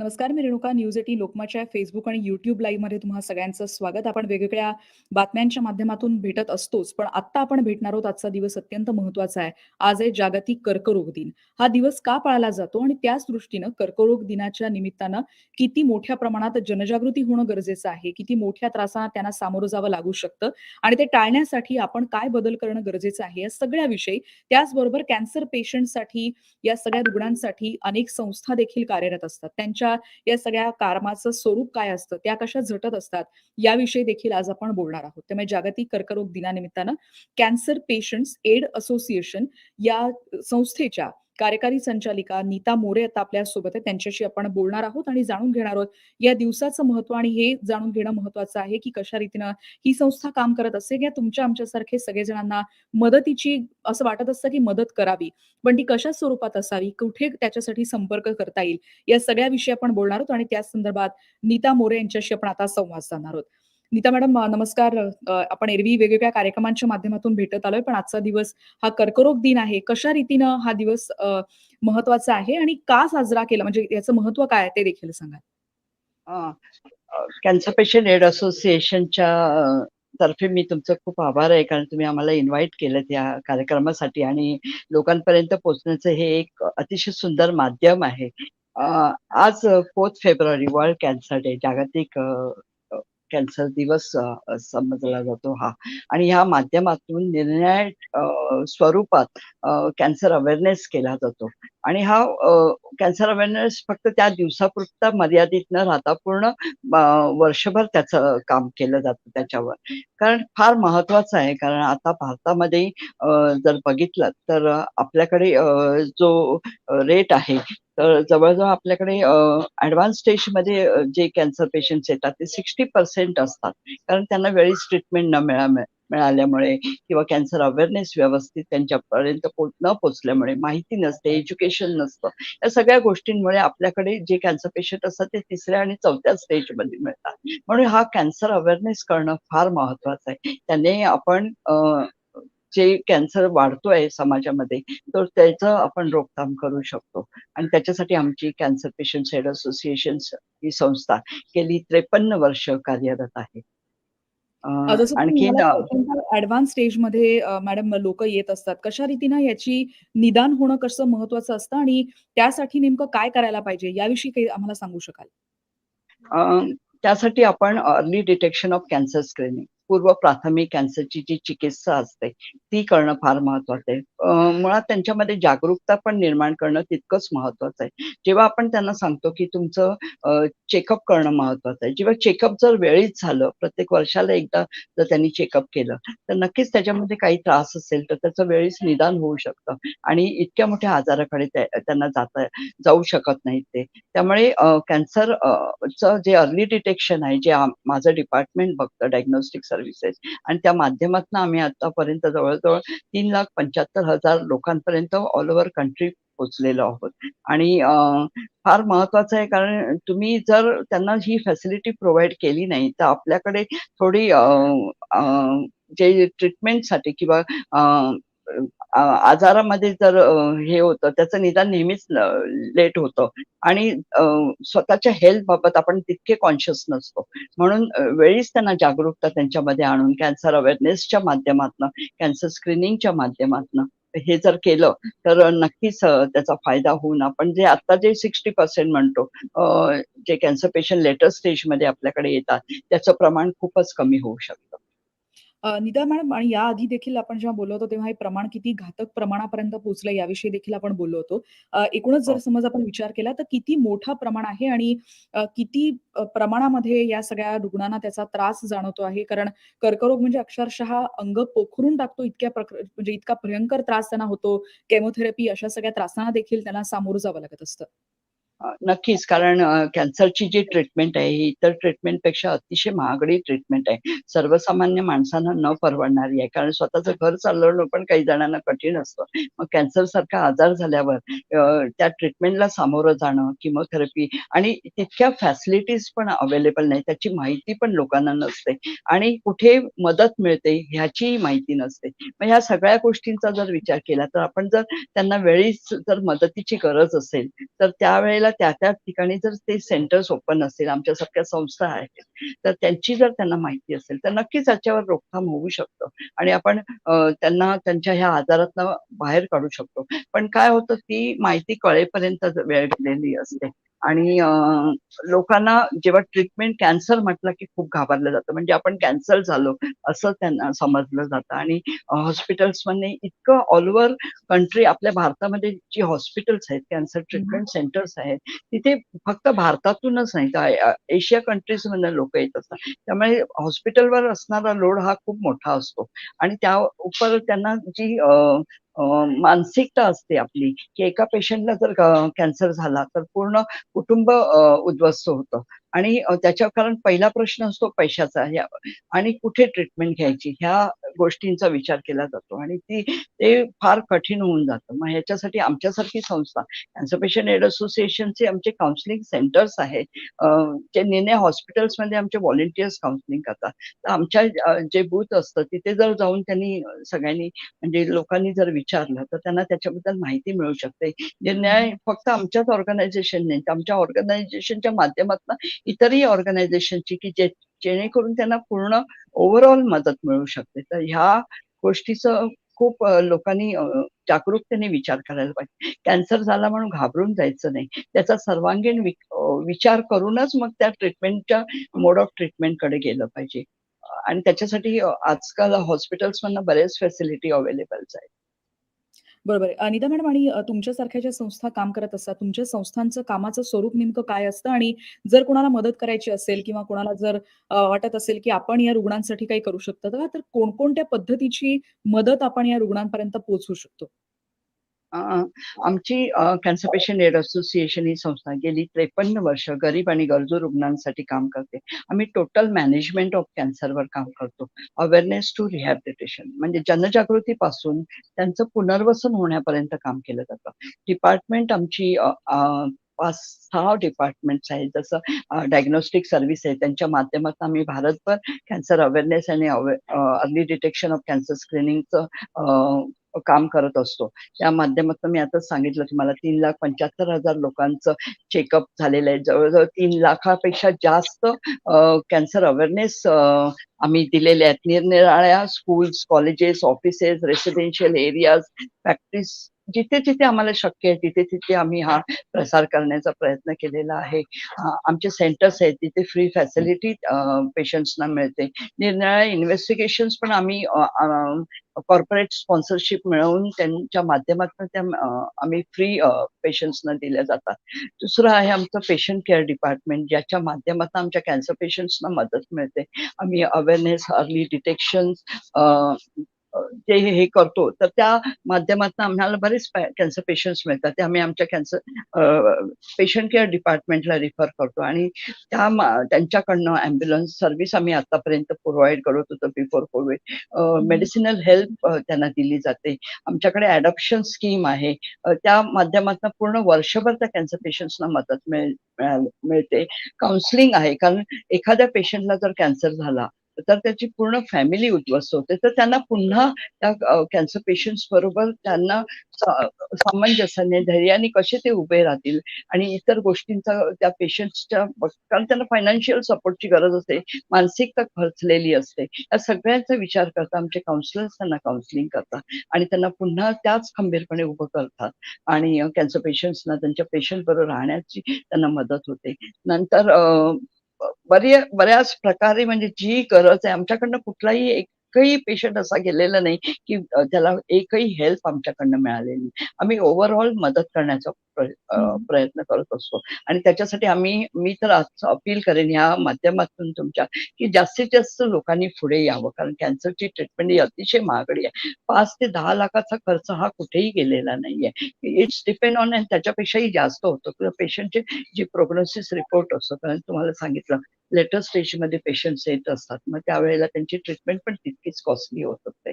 नमस्कार, मी Renuka. News eighteen लोकमाच्या फेसबुक आणि युट्यूब लाईव्हमध्ये तुम्हा सगळ्यांचं स्वागत. आपण वेगवेगळ्या बातम्यांच्या माध्यमातून भेटत असतोच, पण आत्ता आपण भेटणार आहोत. आजचा दिवस अत्यंत महत्त्वाचा आहे. आज आहे जागतिक कर्करोग दिन. हा दिवस का पाळला जातो आणि त्याच दृष्टीनं कर्करोग दिनाच्या निमित्तानं किती मोठ्या प्रमाणात जनजागृती होणं गरजेचं आहे, किती मोठ्या त्रासांना त्यांना सामोरं जावं लागू शकतं आणि ते टाळण्यासाठी आपण काय बदल करणं गरजेचं आहे, या सगळ्याविषयी त्याचबरोबर कॅन्सर पेशंटसाठी, या सगळ्या रुग्णांसाठी अनेक संस्था देखील कार्यरत असतात. त्यांच्या या सगळ्या कारमाचं स्वरूप काय असतं, त्या कशा झटत असतात, याविषयी देखील आज आपण बोलणार आहोत. त्यामुळे जागतिक कर्करोग दिनानिमित्तानं कॅन्सर पेशंट्स एड असोसिएशन या संस्थेच्या कार्यकारी संचालिका नीता मोरे आता आपल्यासोबत आहे. त्यांच्याशी आपण बोलणार आहोत आणि जाणून घेणार आहोत या दिवसाचं महत्त्व आणि हे जाणून घेणं महत्त्वाचं आहे, की कशा रीतीनं ही संस्था काम करत असते किंवा तुमच्या आमच्यासारखे सगळे जणांना मदतीची असं वाटत असतं, की मदत करावी. पण ती कशा स्वरूपात असावी, कुठे त्याच्यासाठी संपर्क करता येईल, या सगळ्याविषयी आपण बोलणार आहोत आणि त्या संदर्भात नीता मोरे यांच्याशी आपण आता संवाद साधणार आहोत. नीता मॅडम नमस्कार. आपण एरवी वेगवेगळ्या कार्यक्रमांच्या माध्यमातून भेटत आलोय, पण आजचा दिवस हा कर्करोग दिन आहे. कशा रीतीनं हा दिवस महत्त्वाचा आहे आणि का साजरा केला म्हणजे याचं महत्त्व काय आहे ते देखील सांगा? कॅन्सर पेशंट एड असोसिएशनच्या तर्फे मी तुमचं खूप आभार आहे, कारण तुम्ही आम्हाला इन्व्हाईट केलं त्या कार्यक्रमासाठी आणि लोकांपर्यंत पोहोचण्याचं हे एक अतिशय सुंदर माध्यम आहे. आज fourth February world cancer day जागतिक कॅन्सर दिवस समजला जातो हा आणि ह्या माध्यमातून निर्णय स्वरूपात कॅन्सर अवेअरनेस केला जातो आणि हा कॅन्सर अवेअरनेस फक्त त्या दिवसापुरता मर्यादित न राहता पूर्ण वर्षभर त्याचं काम केलं जातं त्याच्यावर. कारण फार महत्वाचं आहे, कारण आता भारतामध्ये जर बघितलं तर आपल्याकडे जो रेट आहे, तर जवळजवळ आपल्याकडे ऍडव्हान्स स्टेज स्टेजमध्ये जे कॅन्सर पेशंट्स येतात ते 60% असतात. कारण त्यांना वेळीच ट्रीटमेंट न मिळा मिळाल्यामुळे किंवा कॅन्सर अवेअरनेस व्यवस्थित त्यांच्यापर्यंत न पोचल्यामुळे माहिती नसते, एज्युकेशन नसतं. या सगळ्या गोष्टींमुळे आपल्याकडे जे कॅन्सर पेशंट असतात ते तिसऱ्या आणि चौथ्या स्टेजमध्ये मिळतात. म्हणून हा कॅन्सर अवेअरनेस करणं फार महत्वाचं आहे. त्याने आपण जे कॅन्सर वाढतोय समाजामध्ये, तर त्याचं आपण रोकथाम करू शकतो आणि त्याच्यासाठी आमची कॅन्सर पेशंट्स एड असोसिएशन्स ही संस्था गेली 53 वर्ष कार्यरत आहे. पहिल्यांदा ॲडव्हान्स स्टेजमध्ये मॅडम लोकं येत असतात. कशा रीतीनं याची निदान होणं कसं महत्त्वाचं असतं आणि त्यासाठी नेमकं काय करायला पाहिजे, याविषयी काही आम्हाला सांगू शकाल? त्यासाठी आपण early detection of cancer screening पूर्व प्राथमिक कॅन्सरची जी चिकित्सा असते, ती करणं फार महत्वाचं आहे. मुळात त्यांच्यामध्ये जागरूकता पण निर्माण करणं तितकंच महत्वाचं आहे. जेव्हा आपण त्यांना सांगतो, की तुमचं चेकअप करणं महत्वाचं आहे. जेव्हा चेकअप जर वेळीच झालं, प्रत्येक वर्षाला एकदा जर त्यांनी चेकअप केलं, तर नक्कीच त्याच्यामध्ये काही त्रास असेल, तर त्याचं वेळीच निदान होऊ शकतं आणि इतक्या मोठ्या आजाराकडे त्यांना जाता जाऊ शकत नाहीत ते. त्यामुळे कॅन्सरचं कॅन्सर जे अर्ली डिटेक्शन आहे, जे माझं डिपार्टमेंट बघतं डायग्नोस्टिक सर्व्हिसेस आणि त्या माध्यमातून आम्ही आतापर्यंत जवळजवळ तीन लाख पंच्याहत्तर हजार लोकांपर्यंत ऑल ओव्हर कंट्री पोहोचलेलो आहोत. आणि फार महत्वाचं आहे, कारण तुम्ही जर त्यांना ही फॅसिलिटी प्रोव्हाइड केली नाही, तर आपल्याकडे थोडी जे ट्रीटमेंटसाठी किंवा आजारामध्ये जर हे होतं, त्याचं निदान नेहमीच लेट होतं आणि स्वतःच्या हेल्थ बाबत आपण तितके कॉन्शियस नसतो. म्हणून वेळीच त्यांना जागरूकता त्यांच्यामध्ये आणून कॅन्सर अवेअरनेसच्या माध्यमातनं, कॅन्सर स्क्रीनिंगच्या माध्यमातनं हे जर केलं, तर नक्कीच त्याचा फायदा होऊन आपण जे आता जे 60% म्हणतो जे कॅन्सर पेशंट लेटर स्टेजमध्ये आपल्याकडे येतात, त्याचं प्रमाण खूपच कमी होऊ शकतं. नीता मॅडम आणि याआधी देखील आपण जेव्हा बोललो होतो, तेव्हा हे प्रमाण किती घातक प्रमाणापर्यंत पोहोचलं याविषयी देखील आपण बोललो होतो. एकूणच जर हो. समज आपण विचार केला, तर किती मोठं प्रमाण आहे आणि किती प्रमाणामध्ये या सगळ्या रुग्णांना त्याचा त्रास जाणवतो आहे? कारण कर्करोग म्हणजे अक्षरशः अंग पोखरून टाकतो इतक्या म्हणजे इतका भयंकर त्रास त्यांना होतो. केमोथेरपी अशा सगळ्या त्रासांना देखील त्यांना सामोरं जावं लागत असतं. नक्कीच कारण कॅन्सरची जी ट्रीटमेंट आहे, ही इतर ट्रीटमेंटपेक्षा अतिशय महागडी ट्रीटमेंट आहे. सर्वसामान्य माणसांना न परवडणारी आहे. कारण स्वतःचं घर चालवणं पण काही जणांना कठीण असतं. मग कॅन्सरसारखा आजार झाल्यावर त्या ट्रीटमेंटला सामोरं जाणं, किमोथेरपी आणि तितक्या फॅसिलिटीज पण अवेलेबल नाही. त्याची माहिती पण लोकांना नसते आणि कुठे मदत मिळते ह्याचीही माहिती नसते. मग ह्या सगळ्या गोष्टींचा जर विचार केला, तर आपण जर त्यांना वेळीच जर मदतीची गरज असेल, तर त्यावेळेला आपल्याला त्या-त्या ठिकाणी जर ते सेंटर्स ओपन असेल आमच्यासारख्या संस्था आहेत, तर त्यांची जर त्यांना माहिती असेल, तर नक्कीच याच्यावर रोकथाम होऊ शकतं आणि आपण त्यांना त्यांच्या ह्या आजारातनं बाहेर काढू शकतो. पण काय होतं ती माहिती कळेपर्यंत वेळ गेलेली असते आणि लोकांना जेव्हा ट्रीटमेंट कॅन्सर म्हटलं की खूप घाबरलं जातं. म्हणजे आपण कॅन्सर झालो असं त्यांना समजलं जातं आणि हॉस्पिटल्समध्ये इतकं ऑल ओव्हर कंट्री आपल्या भारतामध्ये जी हॉस्पिटल्स आहेत, कॅन्सर. ट्रीटमेंट सेंटर्स आहेत, तिथे फक्त भारतातूनच नाही तर एशिया कंट्रीजमधनं लोकं येत असतात. त्यामुळे हॉस्पिटलवर असणारा लोड हा खूप मोठा असतो आणि त्या उपर त्यांना जी मानसिकता असते आपली, की एका पेशंटला जर कॅन्सर झाला, तर पूर्ण कुटुंब उद्ध्वस्त होतं. आणि त्याच्या कारण पहिला प्रश्न असतो पैशाचा ह्या आणि कुठे ट्रीटमेंट घ्यायची ह्या गोष्टींचा विचार केला जातो आणि ती ते फार कठीण होऊन जातं. मग ह्याच्यासाठी आमच्यासारखी संस्था कॅन्सर पेशंट एड असोसिएशनचे आमचे काउन्सिलिंग सेंटर्स आहेत. जे निर्णय हॉस्पिटल्समध्ये आमचे व्हॉलेंटियर्स काउन्सिलिंग करतात. तर आमच्या जे बूथ असतं तिथे जर जाऊन त्यांनी सगळ्यांनी म्हणजे लोकांनी जर विचारलं, तर त्यांना त्याच्याबद्दल माहिती मिळू शकते. निर्णय फक्त आमच्याच ऑर्गनायझेशन आमच्या ऑर्गनायझेशनच्या माध्यमातून इतरही ऑर्गनायझेशनची की जे जेणेकरून त्यांना पूर्ण ओव्हरऑल मदत मिळू शकते. तर ह्या गोष्टीचं खूप लोकांनी जागरूकतेने विचार करायला पाहिजे. कॅन्सर झाला म्हणून घाबरून जायचं नाही. त्याचा सर्वांगीण विचार करूनच मग त्या ट्रीटमेंटच्या मोड ऑफ ट्रीटमेंटकडे गेलं पाहिजे आणि त्याच्यासाठी आजकाल हॉस्पिटल्समधनं बऱ्याच फॅसिलिटी अवेलेबल आहेत. बरोबर आहे. अनिता मॅडम आणि अ, तुमच्यासारख्या ज्या संस्था काम करत असतात, तुमच्या संस्थांचं कामाचं स्वरूप नेमकं काय असतं? आणि जर कोणाला मदत करायची असेल किंवा कोणाला जर अ, वाटत असेल, की आपण या रुग्णांसाठी काही करू शकतो, तर तर कोणकोणत्या पद्धतीची मदत आपण या रुग्णांपर्यंत पोहोचवू शकतो? आमची कॅन्सर पेशंट एड असोसिएशन ही संस्था गेली 53 वर्ष गरीब आणि गरजू रुग्णांसाठी काम करते. आम्ही टोटल मॅनेजमेंट ऑफ कॅन्सरवर काम करतो. अवेअरनेस टू रिहॅबिलिटेशन म्हणजे जनजागृतीपासून त्यांचं पुनर्वसन होण्यापर्यंत काम केलं जातं. डिपार्टमेंट आमची पाच सहा डिपार्टमेंट्स आहेत. जसं डायग्नोस्टिक सर्व्हिस आहे, त्यांच्या माध्यमातून आम्ही भारतभर कॅन्सर अवेअरनेस आणि अर्ली डिटेक्शन ऑफ कॅन्सर स्क्रीनिंगचं काम करत असतो. त्या माध्यमातून मी आता सांगितलं तुम्हाला 3,75,000 लोकांचं चेकअप झालेलं आहे. जवळजवळ तीन लाखापेक्षा जास्त कॅन्सर अवेअरनेस आम्ही दिलेले आहेत. निरनिराळ्या schools, colleges, offices, residential areas, factories जिथे-जिथे आम्हाला शक्य आहे, तिथे-तिथे आम्ही हा प्रसार करण्याचा प्रयत्न केलेला आहे. आमचे सेंटर्स आहेत तिथे फ्री फॅसिलिटी पेशंट्सना मिळते. निरनिराळ्या इन्व्हेस्टिगेशन्स पण आम्ही कॉर्पोरेट स्पॉन्सरशिप मिळवून त्यांच्या माध्यमातून त्या आम्ही फ्री पेशंट्सना दिल्या जातात. दुसरं आहे आमचं पेशंट केअर डिपार्टमेंट ज्याच्या माध्यमातून आमच्या कॅन्सर पेशंट्सना मदत मिळते. आम्ही अवेअरनेस, अर्ली डिटेक्शन अ, जे हे करतो, तर त्या माध्यमातून आम्हाला बरेच कॅन्सर पेशंट्स मिळतात. ते आम्ही आमच्या कॅन्सर पेशंट केअर डिपार्टमेंटला रिफर करतो आणि त्या त्यांच्याकडनं ॲम्ब्युलन्स सर्व्हिस आम्ही आतापर्यंत प्रोव्हाईड करत होतो बिफोर कोविड. मेडिसिनल हेल्प त्यांना दिली जाते. आमच्याकडे अडॉप्शन स्कीम आहे. त्या माध्यमातून पूर्ण वर्षभर त्या कॅन्सर पेशंट्सना मदत मिळते. काउन्सिलिंग आहे. कारण एखाद्या पेशंटला जर कॅन्सर झाला, तर त्याची पूर्ण फॅमिली उद्ध्वस्त होते. तर त्यांना पुन्हा त्या कॅन्सर पेशंट्स बरोबर त्यांना सामंजस्याने, धैर्याने कसे ते उभे राहतील आणि इतर गोष्टींचा त्या पेशंट्सच्या कारण त्यांना फायनान्शियल सपोर्टची गरज असते. मानसिकता खर्चलेली असते. या सगळ्यांचा विचार करता आमचे काउन्सिलर्स त्यांना काउन्सिलिंग करतात आणि त्यांना पुन्हा त्याच खंबीरपणे उभं करतात आणि कॅन्सर पेशंट्सना त्यांच्या पेशंट बरोबर राहण्याची त्यांना मदत होते. नंतर बऱ्या बऱ्याच प्रकारे म्हणजे जी गरज आहे आमच्याकडनं कुठलाही एकही पेशंट असा गेलेला नाही, की त्याला एकही हेल्प आमच्याकडनं मिळालेली आम्ही ओव्हरऑल मदत करण्याचा प्रयत्न करत असतो आणि त्याच्यासाठी आम्ही मी तर अपील करेन या माध्यमातून तुमच्या, की जास्तीत जास्त लोकांनी पुढे यावं. कारण कॅन्सरची ट्रीटमेंट ही अतिशय महागडी आहे. 5 ते 10 लाखाचा खर्च हा कुठेही गेलेला नाहीये. इट्स डिपेंड ऑन आणि त्याच्यापेक्षाही जास्त होतं. किंवा पेशंटची जी प्रोग्नोसिस रिपोर्ट असतो, कारण तुम्हाला सांगितलं लेटर स्टेजमध्ये पेशंट्स येत असतात. मग त्यावेळेला त्यांची ट्रीटमेंट पण तितकीच कॉस्टली होत असते.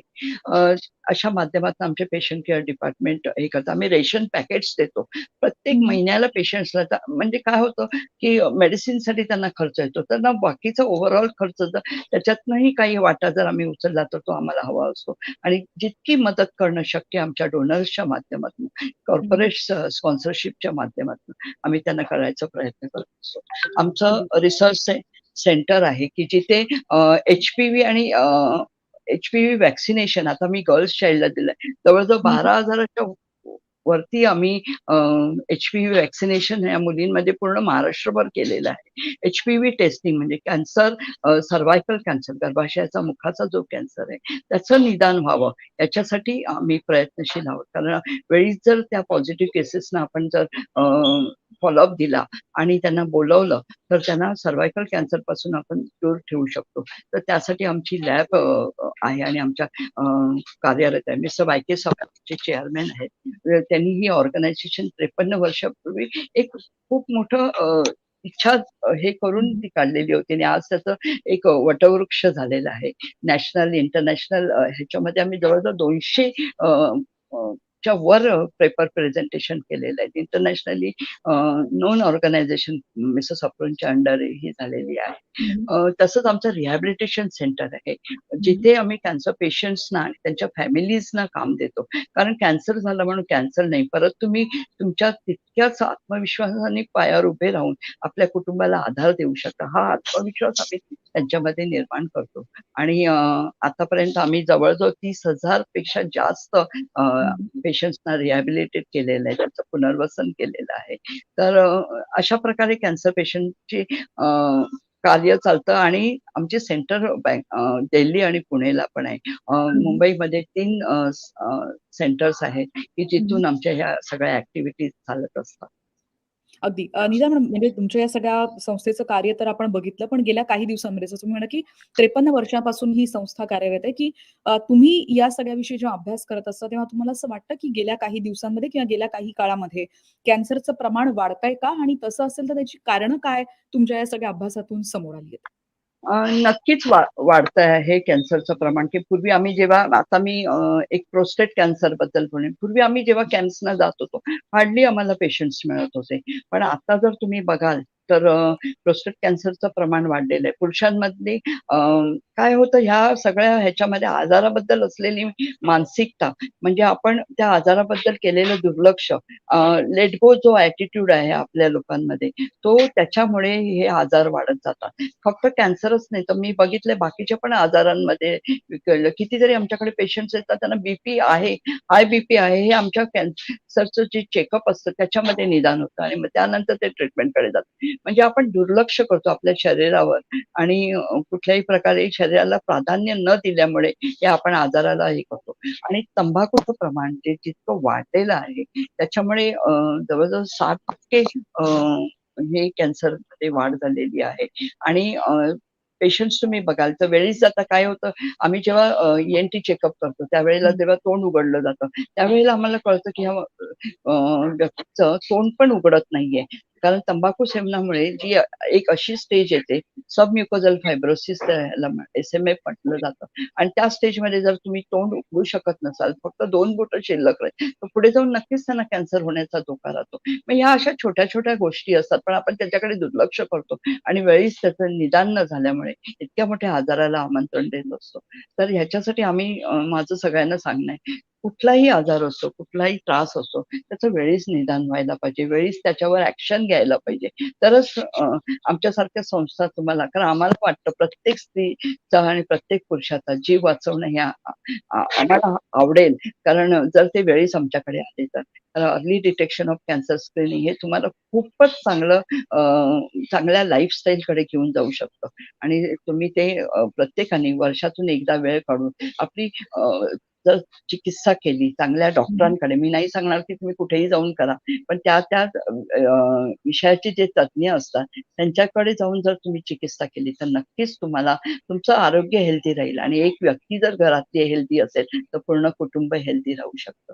अशा माध्यमातून आमचे पेशंट केअर डिपार्टमेंट हे करतात. आम्ही रेशन पॅकेट्स देतो. प्रत्येक. महिन्याला पेशंट्सला म्हणजे काय होतं, की मेडिसिनसाठी त्यांना खर्च येतो. तर ना बाकीचा ओव्हरऑल खर्च जर त्याच्यातनंही काही वाटा जर आम्ही उचलला तर तो आम्हाला हवा असतो. आणि जितकी मदत करणं शक्य आमच्या डोनर्सच्या माध्यमातून. कॉर्पोरेट स्पॉन्सरशिपच्या माध्यमातून आम्ही त्यांना करायचा प्रयत्न करत असतो. आमचं. रिसर्च सेंटर आहे, की जिथे अ, एच-पी-व्ही आणि अ, एच-पी-व्ही व्हॅक्सिनेशन आता मी गर्ल्स चाइल्डला दिलंय. जवळ-जवळ हं, हं. वरती आम्ही एच-पी-व्ही व्हॅक्सिनेशन ह्या मुलींमध्ये पूर्ण महाराष्ट्रभर केलेलं आहे. एच-पी-व्ही टेस्टिंग म्हणजे कॅन्सर सर्वायकल कॅन्सर गर्भाशयाचा मुखाचा जो कॅन्सर आहे, त्याचं निदान व्हावं याच्यासाठी आम्ही प्रयत्नशील आहोत. कारण वेळीच जर त्या पॉझिटिव्ह केसेसना आपण जर अ, फॉलोअप दिला आणि त्यांना बोलावलं, तर त्यांना सर्वायकल कॅन्सरपासून आपण दूर ठेवू शकतो. तर त्यासाठी आमची लॅब आहे आणि आमच्या कार्यरत आहे. मिस्टर वाय-के साहेब आमचे चेअरमन आहेत. त्यांनी ही ऑर्गनायझेशन 53 वर्षापूर्वी एक खूप मोठं इच्छा हे करून ती काढलेली होती आणि आज त्याचं एक वटवृक्ष झालेलं आहे. नॅशनल, इंटरनॅशनल ह्याच्यामध्ये आम्ही जवळ-जवळ 200 अ, अ, च्या वर पेपर प्रेझेंटेशन केलेलं आहे. इंटरनॅशनली नोन ऑर्गनायझेशन मिसेस अप्रोनच्या अंडर ही झालेली आहे. तसंच आमचं रिहॅबिलिटेशन सेंटर आहे. जिथे आम्ही कॅन्सर पेशंट्सना आणि त्यांच्या फॅमिलीजना काम देतो. कारण कॅन्सर झालं म्हणून कॅन्सर नाही. परत तुम्ही तुमच्या तितक्याच आत्मविश्वासाने पायावर उभे राहून आपल्या कुटुंबाला आधार देऊ शकता. हा आत्मविश्वास आम्ही त्यांच्यामध्ये निर्माण करतो. आणि आतापर्यंत आम्ही जवळ-जवळ 30,000 पेक्षा जास्त. पेशंट्सना रिहॅबिलिटेट केलेलं आहे. त्यांचं पुनर्वसन केलेलं आहे. तर अशा प्रकारे कॅन्सर पेशंटची कार्य चालतं आणि आमचे सेंटर बँक दिल्ली आणि पुणेला पण आहे. मुंबईमध्ये 3 अ, अ, सेंटर्स आहेत, की. जिथून आमच्या ह्या सगळ्या ॲक्टिव्हिटीज चालत असतात. अगदी. निदा मॅडम म्हणजे तुमच्या या सगळ्या संस्थेचं कार्य तर आपण बघितलं, पण गेल्या काही दिवसांमध्ये जसं तुम्ही म्हणाला, की त्रेपन्न वर्षापासून ही संस्था कार्यरत आहे, की तुम्ही या सगळ्याविषयी जेव्हा अभ्यास करत असता, तेव्हा तुम्हाला असं वाटतं, की गेल्या काही दिवसांमध्ये किंवा गेल्या काही काळामध्ये कॅन्सरचं प्रमाण वाढतंय का? आणि तसं असेल तर त्याची कारणं काय तुमच्या या सगळ्या अभ्यासातून समोर आली आहेत? नक्कीच वा वाढतं आहे कॅन्सरचं प्रमाण, की पूर्वी आम्ही जेव्हा आता मी एक प्रोस्टेट कॅन्सरबद्दल बोलेन. पूर्वी आम्ही जेव्हा कॅम्प्सना जात होतो, हार्डली आम्हाला पेशंट्स मिळत होते. पण आता जर तुम्ही बघाल तर प्रोस्टेट कॅन्सरचं प्रमाण वाढलेलं आहे. पुरुषांमधली काय होतं ह्या सगळ्या ह्याच्यामध्ये आजाराबद्दल असलेली मानसिकता म्हणजे आपण त्या आजाराबद्दल केलेलं दुर्लक्ष लेटगो लेट गो जो ॲटिट्यूड आहे आपल्या लोकांमध्ये, तो त्याच्यामुळे हे आजार वाढत जातात. फक्त कॅन्सरच नाही, तर मी बघितले बाकीच्या पण आजारांमध्ये कितीतरी आमच्याकडे पेशंट्स येतात त्यांना बीपी आहे, हाय बीपी आहे हे आमच्या कॅन्सरचं जे चेकअप असतं त्याच्यामध्ये निदान होतं आणि मग त्यानंतर ते ट्रीटमेंटकडे जातात. म्हणजे आपण दुर्लक्ष करतो आपल्या शरीरावर आणि कुठल्याही प्रकारे शरीराला प्राधान्य न दिल्यामुळे हे आपण आजाराला हे करतो. आणि तंबाखूचं प्रमाण जे जितकं वाढलेलं आहे, त्याच्यामुळे जवळजवळ जवळ-जवळ 60% अ, हे कॅन्सरमध्ये वाढ झालेली आहे. आणि पेशंट्स तुम्ही बघाल तर वेळीच आता काय होतं, आम्ही जेव्हा एन टी चेकअप करतो, त्यावेळेला जेव्हा तोंड उघडलं जातं, त्यावेळेला आम्हाला कळतं, की ह्या व्यक्तीचं तोंड पण उघडत नाहीये. कारण तंबाखू सेवनामुळे जी एक अशी स्टेज येते, सबम्युकोझल फायब्रोसिस एस-एम-एफ म्हटलं जातं आणि त्या स्टेजमध्ये जर तुम्ही तोंड उघडू शकत नसाल, फक्त दोन बोटं शिल्लक राहील, तर पुढे जाऊन नक्कीच त्यांना कॅन्सर होण्याचा धोका राहतो. मग ह्या अशा छोट्या-छोट्या गोष्टी असतात, पण आपण त्याच्याकडे दुर्लक्ष करतो आणि वेळीच त्याचं निदान न झाल्यामुळे इतक्या मोठ्या आजाराला आमंत्रण देत असतो. तर ह्याच्यासाठी आम्ही माझं सगळ्यांना सांगणं आहे, कुठलाही आजार असो, कुठलाही त्रास असो, त्याचं वेळीच निदान व्हायला पाहिजे. वेळीच त्याच्यावर ऍक्शन घ्यायला पाहिजे. तरच आमच्यासारख्या संस्था तुम्हाला कारण आम्हाला वाटतं प्रत्येक स्त्रीचा आणि प्रत्येक पुरुषाचा जीव वाचवणं हे आम्हाला आवडेल. कारण जर ते वेळीच आमच्याकडे आले तर. Early detection of cancer screening हे तुम्हाला खूपच चांगलं चांगल्या लाईफस्टाईलकडे घेऊन जाऊ शकतं. आणि तुम्ही ते प्रत्येकाने वर्षातून एकदा वेळ काढून आपली जर चिकित्सा केली चांगल्या डॉक्टरांकडे, मी नाही सांगणार की तुम्ही कुठेही जाऊन करा. पण त्या-त्या विषयाचे जे तज्ञ असतात, त्यांच्याकडे जाऊन जर तुम्ही चिकित्सा केली, तर नक्कीच तुम्हाला तुमचं आरोग्य हेल्दी राहील आणि एक व्यक्ती जर घरातली हेल्दी असेल, तर पूर्ण कुटुंब हेल्दी राहू शकतं.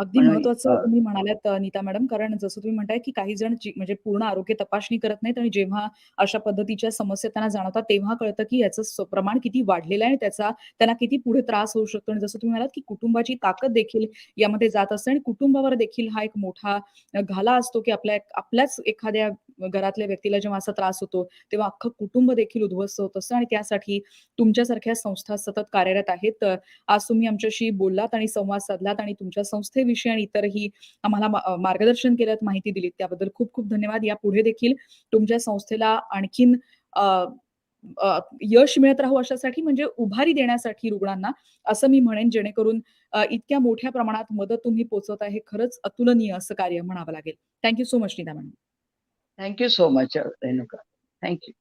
अगदी महत्वाचं तुम्ही म्हणालात अ, नीता मॅडम, कारण जसं तुम्ही म्हणताय, की काही जण म्हणजे पूर्ण आरोग्य तपासणी करत नाहीत आणि जेव्हा अशा पद्धतीच्या समस्या त्यांना जाणवतात, तेव्हा कळतं, की याचं प्रमाण किती वाढलेलं आहे आणि त्याचा त्यांना किती पुढे त्रास होऊ शकतो आणि जसं तुम्ही म्हणालात, की कुटुंबाची ताकद देखील यामध्ये जात असते आणि कुटुंबावर देखील हा एक मोठा घाला असतो, की आपल्या आपल्याच एखाद्या घरातल्या व्यक्तीला जेव्हा असा त्रास होतो, तेव्हा अख्खं कुटुंब देखील उद्ध्वस्त होत असतं आणि त्यासाठी तुमच्यासारख्या संस्था सतत कार्यरत आहेत. तर आज तुम्ही आमच्याशी बोललात आणि संवाद साधलात आणि तुमच्या संस्थेविषयी आणि इतरही आम्हाला मार्गदर्शन केलत, माहिती दिलीत त्याबद्दल खूप-खूप धन्यवाद. यापुढे देखील तुमच्या संस्थेला आणखीन यश मिळत राहो अशासाठी म्हणजे उभारी देण्यासाठी रुग्णांना, असं मी म्हणेन जेणेकरून इतक्या मोठ्या प्रमाणात मदत तुम्ही पोहचवताय हे खरंच अतुलनीय असं कार्य म्हणावं लागेल. Thank you so much Nita madam. Thank you so much Renuka. Thank you.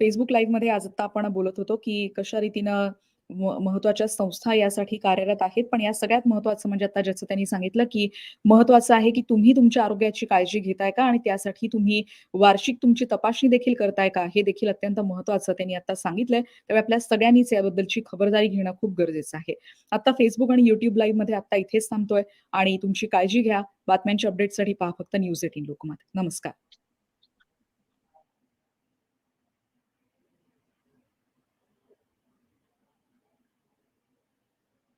Facebook लाईव्हमध्ये आज आता आपण बोलत होतो, की कशा रीतीनं महत्त्वाच्या संस्था यासाठी कार्यरत आहेत. पण या सगळ्यात महत्वाचं म्हणजे आता ज्याचं त्यांनी सांगितलं, की महत्त्वाचं आहे, की तुम्ही तुमच्या आरोग्याची काळजी घेताय का? आणि त्यासाठी तुम्ही वार्षिक तुमची तपासणी देखील करताय का? हे देखील अत्यंत महत्त्वाचं त्यांनी आता सांगितलंय. त्यामुळे आपल्या सगळ्यांनीच याबद्दलची खबरदारी घेणं खूप गरजेचं आहे. आता फेसबुक आणि युट्यूब लाईव्हमध्ये आता इथेच थांबतोय आणि तुमची काळजी घ्या. बातम्यांच्या अपडेटसाठी पहा फक्त न्यूज 18 लोकमत. नमस्कार.